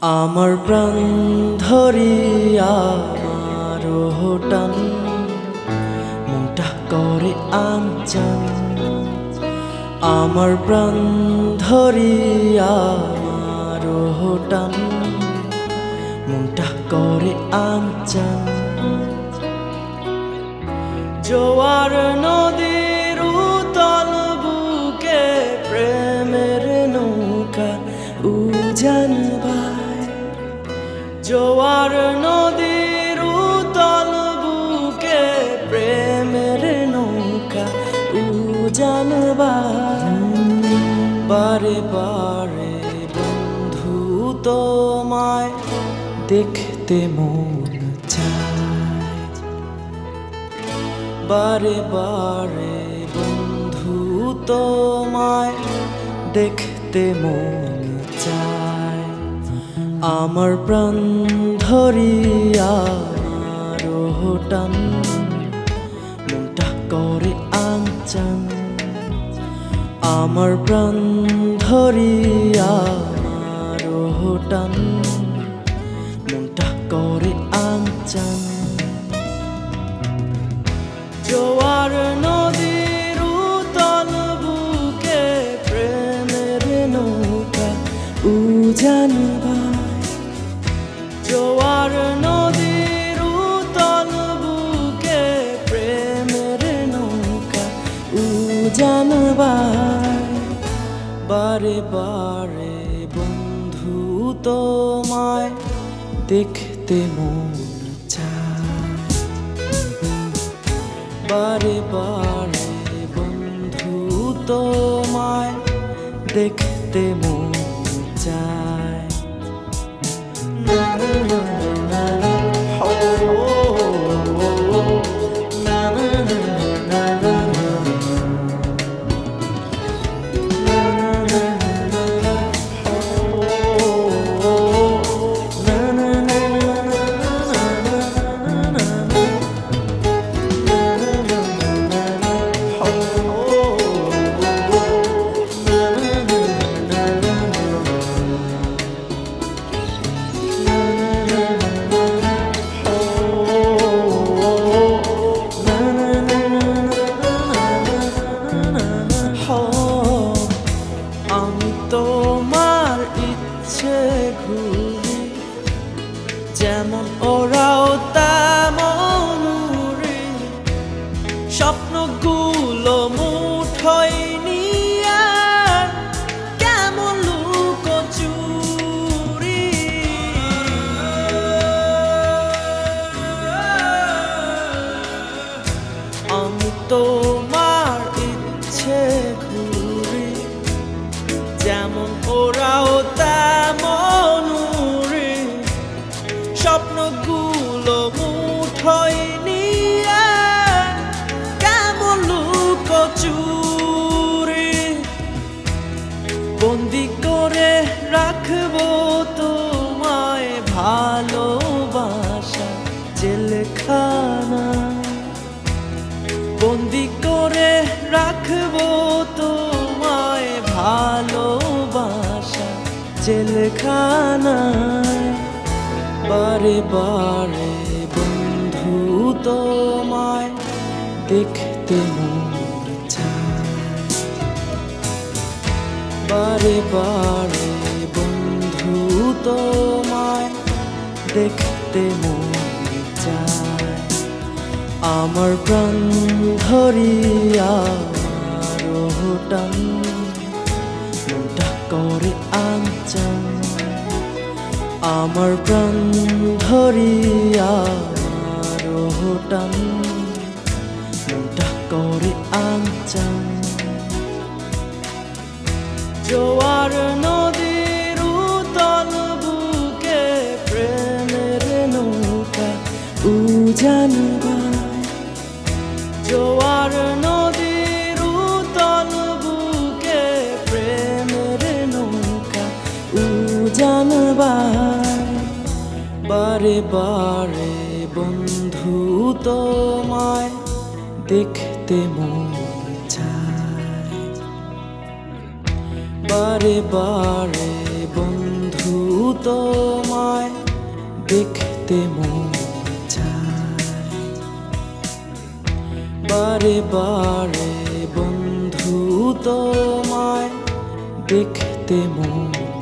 আমার প্রাণ ধরিয়া আমার হোটান। মনটা করে আনচান। আমার প্রাণ ধরিয়া আমার হোটান। মনটা করে আনচান। জোয়ার নদীর উতল বুকে প্রেমের নৌকা উজান জোয়ার নদীর উতল বুকে প্রেমের নৌকা উজান বায়। বারে বারে বন্ধু তোমায় দেখতে মন বারে বারে বন্ধু তোমায় দেখতে মন চায়। আমার প্রাণ ধরিয়া মনটা করে আনচান। আমার প্রাণ ধরিয়া বারে বারে বন্ধু তোমায় দেখতে মন চায়। বারে বারে বন্ধু তোমায় দেখতে মন চায়। যেমন ওরাও তেমন স্বপ্নগুলো মুঠোয় নিয়ে কেমন লুকোচুরি আমি তোমার স্বপ্নগুলো মুঠোয় নিয়ে কেমন লুকোচুরি বন্দি করে রাখব তোমায় ভালোবাসা জেলখানা? বন্দি করে রাখব তোমায় ভালোবাসা জেলখানায় বারে বারে বন্ধু তোমায় দেখতে বারে বারে বন্ধু তোমায় দেখতে মন চায় আমার প্রাণ ধরিয়া আমার হোটান মনটা করে আনচান। আমার প্রাণ ধরিয়া আমার বারে বারে বন্ধু তোমায় দেখতে মন চায়। বারে বারে বন্ধু তোমায় দেখতে মন চায়। বারে বারে বন্ধু তোমায় দেখতে মন